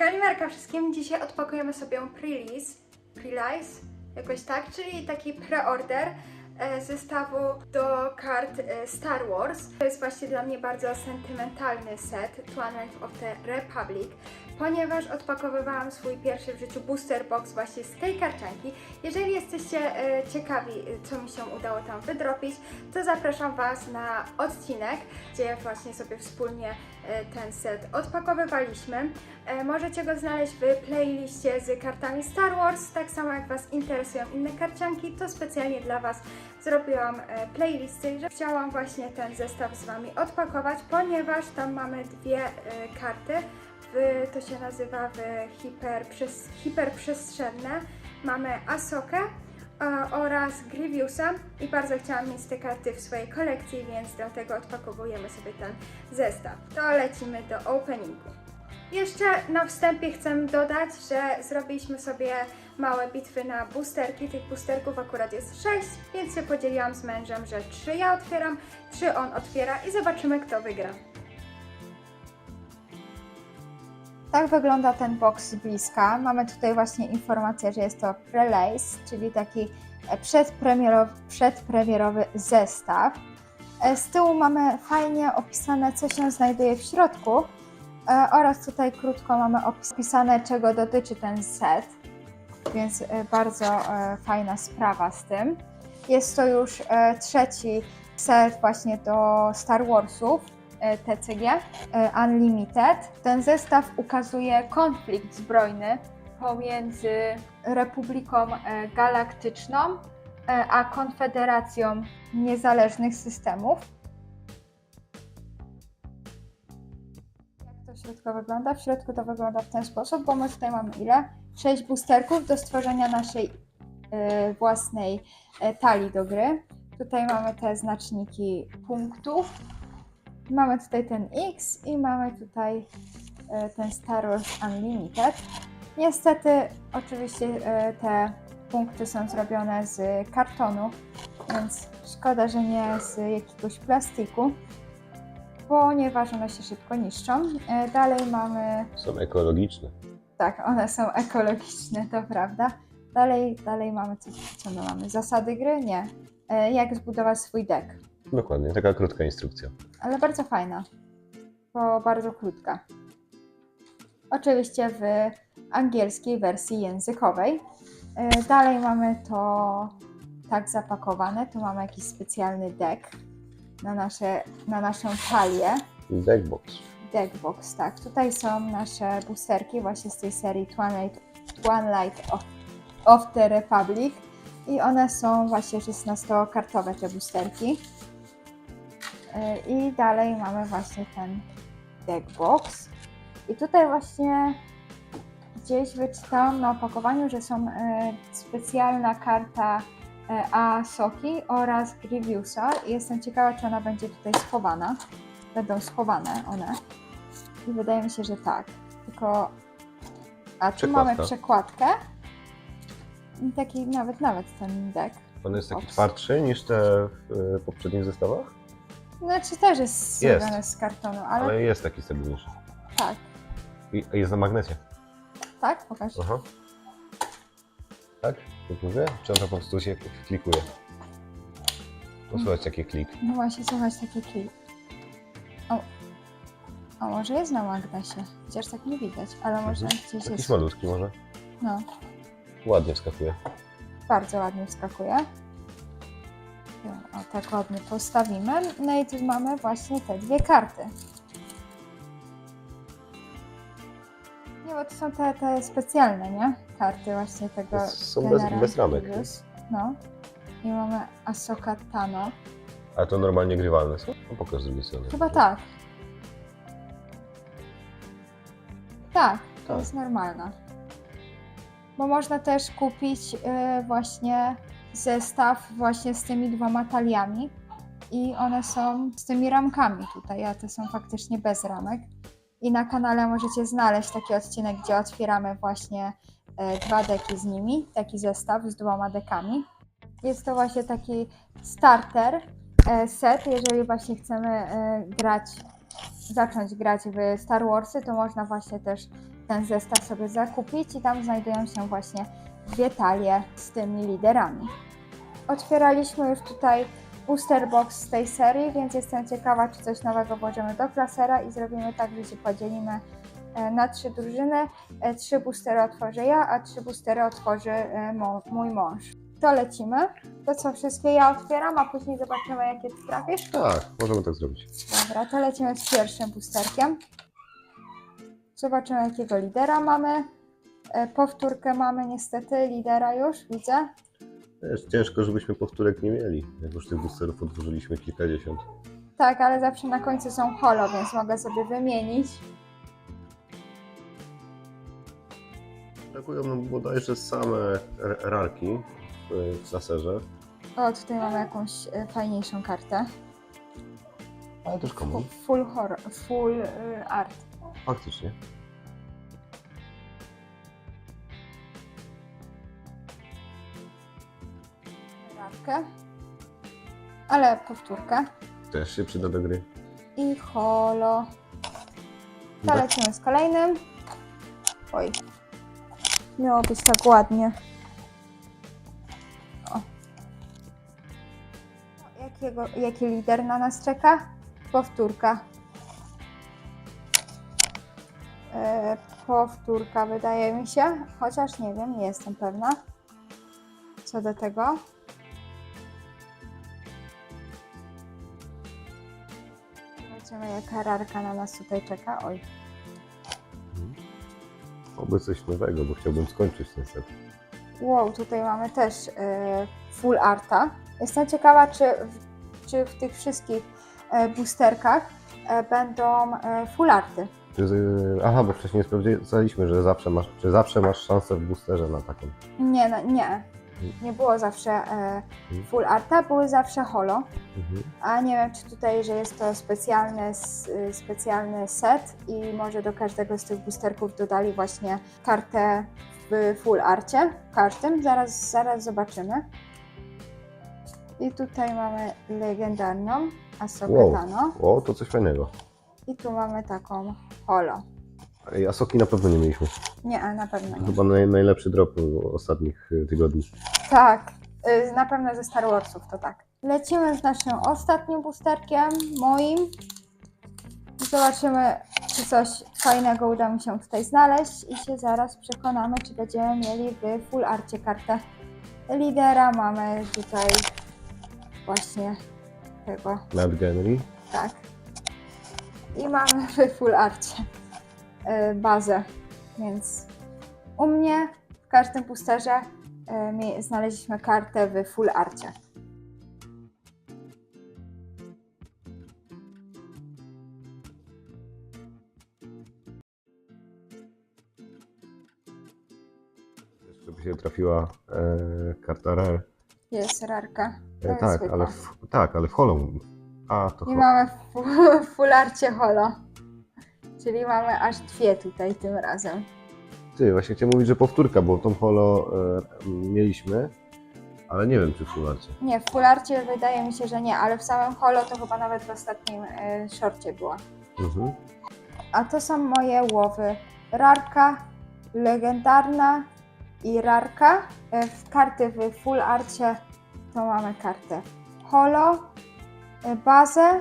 Kalimerka wszystkim. Dzisiaj odpakujemy sobie pre-release, pre-release, jakoś tak, czyli taki preorder e, zestawu do kart e, Star Wars. To jest właśnie dla mnie bardzo sentymentalny set Twilight of the Republic, ponieważ odpakowywałam swój pierwszy w życiu booster box właśnie z tej karczanki. Jeżeli jesteście e, ciekawi, e, co mi się udało tam wydropić, to zapraszam Was na odcinek, gdzie właśnie sobie wspólnie e, ten set odpakowywaliśmy. Możecie go znaleźć w playliście z kartami Star Wars. Tak samo jak Was interesują inne karcianki, to specjalnie dla Was zrobiłam playlisty, że chciałam właśnie ten zestaw z Wami odpakować, ponieważ tam mamy dwie karty. W, to się nazywa w hiper, przez, hiperprzestrzenne. Mamy Asokę oraz Grievousa i bardzo chciałam mieć te karty w swojej kolekcji, więc dlatego odpakowujemy sobie ten zestaw. To lecimy do openingu. Jeszcze na wstępie chcę dodać, że zrobiliśmy sobie małe bitwy na boosterki. Tych boosterków akurat jest 6, więc się podzieliłam z mężem, że 3 ja otwieram, 3 on otwiera i zobaczymy kto wygra. Tak wygląda ten box z bliska. Mamy tutaj właśnie informację, że jest to release, czyli taki e, przedpremierowy, przedpremierowy zestaw. E, Z tyłu mamy fajnie opisane, co się znajduje w środku e, oraz tutaj krótko mamy opis- opisane, czego dotyczy ten set, więc bardzo fajna sprawa z tym. Jest to już trzeci set właśnie do Star Warsów TCG e, Unlimited. Ten zestaw ukazuje konflikt zbrojny pomiędzy Republiką e, Galaktyczną e, a Konfederacją Niezależnych Systemów. Jak to w środku wygląda? W środku to wygląda w ten sposób, bo my tutaj mamy ile? 6 boosterków do stworzenia naszej e, własnej e, talii do gry. Tutaj mamy te znaczniki punktów. Mamy tutaj ten X i mamy tutaj e, ten Star Wars Unlimited. Niestety, oczywiście e, te punkty są zrobione z kartonu, więc szkoda, że nie z jakiegoś plastiku, ponieważ one się szybko niszczą. E, Dalej mamy Są ekologiczne. tak, one są ekologiczne, to prawda. Dalej, dalej mamy coś, co my mamy? Zasady gry? Nie. Jak zbudować swój deck. Dokładnie, taka krótka instrukcja. Ale bardzo fajna, bo bardzo krótka. Oczywiście w angielskiej wersji językowej. E, Dalej mamy to tak zapakowane. Tu mamy jakiś specjalny deck na, nasze, na naszą talię. Deckbox. Deckbox, tak. Tutaj są nasze boosterki właśnie z tej serii Twilight, Twilight of, of the Republic i one są właśnie 16-kartowe te boosterki. Yy, I dalej mamy właśnie ten deckbox. I tutaj właśnie gdzieś wyczytałam na opakowaniu, że są yy, specjalna karta yy, Asoki oraz Grievousa i jestem ciekawa, czy ona będzie tutaj schowana. Będą schowane one. I wydaje mi się, że tak. Tylko. A tu Przekładka. mamy przekładkę. I taki nawet, nawet ten deck. On jest taki Box. twardszy niż te w poprzednich zestawach, Znaczy też jest Jest. zrobione z kartonu, ale, ale jest taki stabilniejszy. tak. I jest na magnecie. Tak? Pokaż. Aha. Tak? Mówię? Czy on to po prostu się klikuje? Posłuchać taki klik. No właśnie, słuchać taki klik. O. O, może jest na magnesie. Chociaż tak nie widać, ale może Mhm. gdzieś Jakiś jest. malutki może. No, Ładnie wskakuje. bardzo ładnie wskakuje. O, tak ładnie postawimy. No i tu mamy właśnie te dwie karty. Nie, bo to są te, te specjalne, nie? Karty właśnie tego Są bez, bez ramek. Grievous. No. I mamy Asoka Tano. A to normalnie grywalne są? No pokaż z drugiej strony. Chyba tak. Tak, to Tak. jest normalna. Bo można też kupić y, właśnie zestaw właśnie z tymi dwoma taliami i one są z tymi ramkami tutaj, a te są faktycznie bez ramek. I na kanale możecie znaleźć taki odcinek, gdzie otwieramy właśnie e, dwa deki z nimi, taki zestaw z dwoma dekami. Jest to właśnie taki starter e, set, jeżeli właśnie chcemy e, grać, zacząć grać w Star Warsy, to można właśnie też ten zestaw sobie zakupić i tam znajdują się właśnie dwie talie z tymi liderami. Otwieraliśmy już tutaj booster box z tej serii, więc jestem ciekawa, czy coś nowego włożymy do klasera i zrobimy tak, że się podzielimy e, na trzy drużyny. E, Trzy boostery otworzę ja, a trzy boostery otworzy e, mój mąż. To lecimy. To co, wszystkie ja otwieram, a później zobaczymy, jakie ty trafisz? Tak, możemy tak zrobić. Dobra, to lecimy z pierwszym boosterkiem. Zobaczymy, jakiego lidera mamy. E, Powtórkę mamy niestety, lidera już, widzę. Wiesz, ciężko, żebyśmy powtórek nie mieli, jak już tych boosterów otworzyliśmy kilkadziesiąt. Tak, ale zawsze na końcu są holo, więc mogę sobie wymienić. Brakują nam bodajże same r- rarki w, w laserze, O, tutaj mamy jakąś e, fajniejszą kartę. ale też komu. Full horror, full e, art. Faktycznie. Rarkę. Ale powtórkę. Też się przyda do gry. I holo. To lecimy z kolejnym. Oj. Miało być tak ładnie. O. Jakiego, jaki lider na nas czeka? Powtórka. E, powtórka wydaje mi się, chociaż nie wiem, nie jestem pewna co do tego. Zobaczymy jaka rarka na nas tutaj czeka. Oj, Oby coś nowego, bo chciałbym skończyć ten set. Wow, tutaj mamy też e, full arta. Jestem ciekawa, czy w, czy w tych wszystkich e, boosterkach e, będą e, full arty. Czy, z- aha, bo wcześniej sprawdzaliśmy, że zawsze masz, czy zawsze masz szansę w boosterze na taką. Nie, no, nie. Nie było zawsze e, full arta, były zawsze holo. Mhm. A nie wiem, czy tutaj, że jest to specjalny, y, specjalny set i może do każdego z tych boosterków dodali właśnie kartę w full arcie, każdym. Zaraz, zaraz zobaczymy. I tutaj mamy legendarną Asoketano. O, to coś fajnego. I tu mamy taką holo. Ej, Asoki na pewno nie mieliśmy. Nie, a na pewno nie. Chyba naj, najlepszy drop ostatnich y, tygodni. Tak, y, na pewno ze Star Warsów to tak. Lecimy z naszym ostatnim boosterkiem, moim. Zobaczymy, czy coś fajnego uda mi się tutaj znaleźć i się zaraz przekonamy, czy będziemy mieli w full arcie kartę lidera. Mamy tutaj właśnie tego, Nad Genry. tak. I mamy w full arcie y, bazę, więc u mnie w każdym boosterze y, znaleźliśmy kartę w full arcie. Żeby się trafiła e, karta rare. Jest rarka. To E, jest tak, zwykła. ale w, tak, ale w holą. A, to I mamy w w full arcie holo. Czyli mamy aż dwie tutaj tym razem. Ty, właśnie chciałem mówić, że powtórka, bo tą holo e, mieliśmy, ale nie wiem, czy w fularcie. Nie, w full arcie wydaje mi się, że nie, ale w samym holo to chyba nawet w ostatnim y, shorcie była. Mhm. A to są moje łowy. Rarka, legendarna i rarka. E, W karty w full arcie to mamy kartę holo, e, bazę,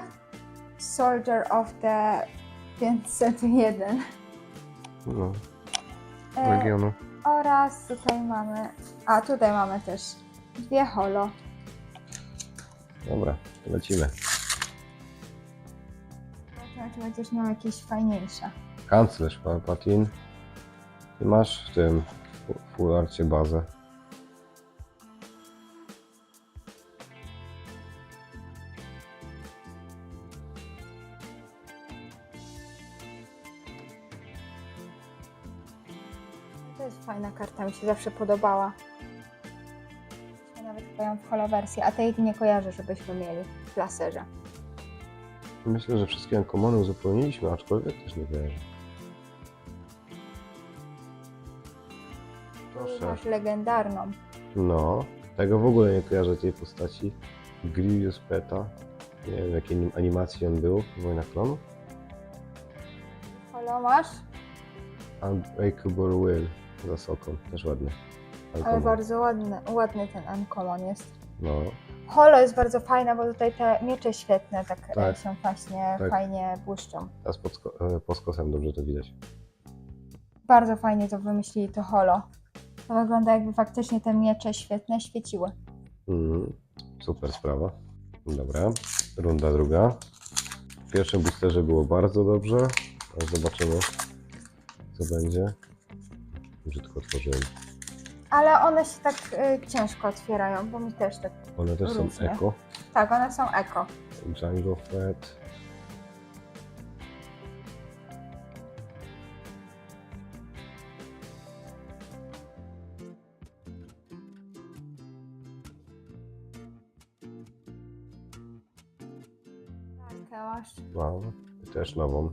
Soldier of the 501 No, e, oraz tutaj mamy, a tutaj mamy też dwie holo. Dobra, lecimy. Zobaczymy, czy będziesz miał jakieś fajniejsze. Kanclerz Palpatine. Ty masz w tym w fularcie bazę. Karta, mi się zawsze podobała. Nawet chyba ją w holowersji, a tej nie kojarzę, żebyśmy mieli w laserze. Myślę, że wszystkie ankomony uzupełniliśmy, aczkolwiek też nie wiem. Proszę. masz legendarną. No, tego w ogóle nie kojarzę tej postaci. Grievous Peta. Nie wiem, jakiej anim- animacji on był w Wojnach Klonów. Holo masz. Unbreakable Will za soką, też ładny. Ale bardzo ładny, ładny ten Uncommon jest. No, Holo jest bardzo fajna, bo tutaj te miecze świetne tak, e, Tak. się właśnie Tak. fajnie błyszczą. teraz pod, e, pod skosem dobrze to widać. Bardzo fajnie to wymyślili, to holo. To wygląda jakby faktycznie te miecze świetne świeciły. Mhm. Super sprawa. Dobra, runda druga. W pierwszym boosterze było bardzo dobrze, zobaczymy co będzie. Brzydko otworzyłem. Ale one się tak y, ciężko otwierają, bo mi też tak. One też są eko. Tak, one są eko. Django Fett. Markę masz. Wow, też nową.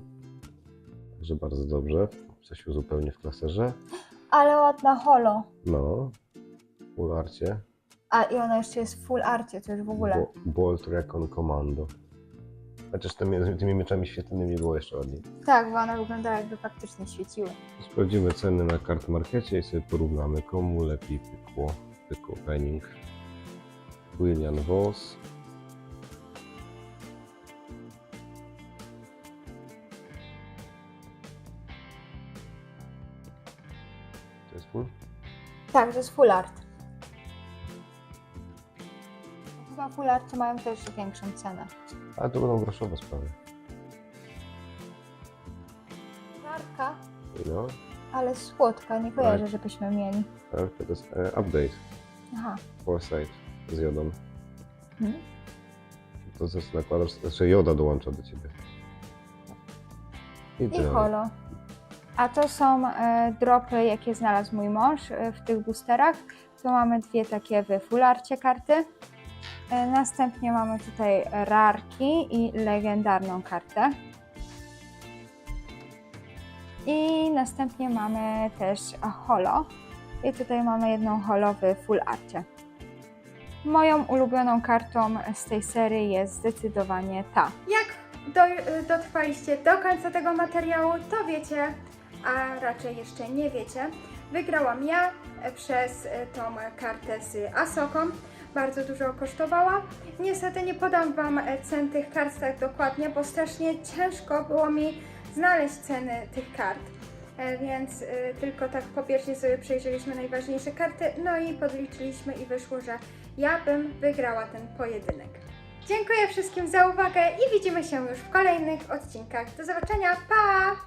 Także bardzo dobrze. Coś zupełnie w klaserze. Ale ładna holo. No, full arcie. A i ona jeszcze jest full arcie, to już w ogóle. Bo, Bolt Recon Commando. Chociaż tymi, tymi mieczami świetlnymi było jeszcze ładniej. Tak, bo one wyglądają jakby faktycznie świeciły. Sprawdzimy ceny na kart markecie i sobie porównamy komu lepiej pykło. Pykło Penning. William Voss. Tak, to jest full art. Chyba full arty mają też większą cenę. Ale to będą groszowe sprawy. Marka, No, ale słodka, nie kojarzę, żebyśmy mieli. tak, to jest e, update. Aha. Foresight z jodą. Hmm? To co nakładasz, znaczy joda dołącza do ciebie. I tyle. holo. A to są e, dropy, jakie znalazł mój mąż e, w tych boosterach. Tu mamy dwie takie w fularcie karty. E, następnie mamy tutaj rarki i legendarną kartę. I następnie mamy też holo. I tutaj mamy jedną holo w full arcie. Moją ulubioną kartą z tej serii jest zdecydowanie ta. Jak do, dotrwaliście do końca tego materiału, to wiecie, a raczej jeszcze nie wiecie, wygrałam ja e, przez e, tą kartę z Asoką. Bardzo dużo kosztowała. Niestety nie podam Wam e, cen tych kart tak dokładnie, bo strasznie ciężko było mi znaleźć ceny tych kart. Więc tylko tak pobieżnie sobie przejrzeliśmy najważniejsze karty, no i podliczyliśmy i wyszło, że ja bym wygrała ten pojedynek. Dziękuję wszystkim za uwagę i widzimy się już w kolejnych odcinkach. Do zobaczenia, pa!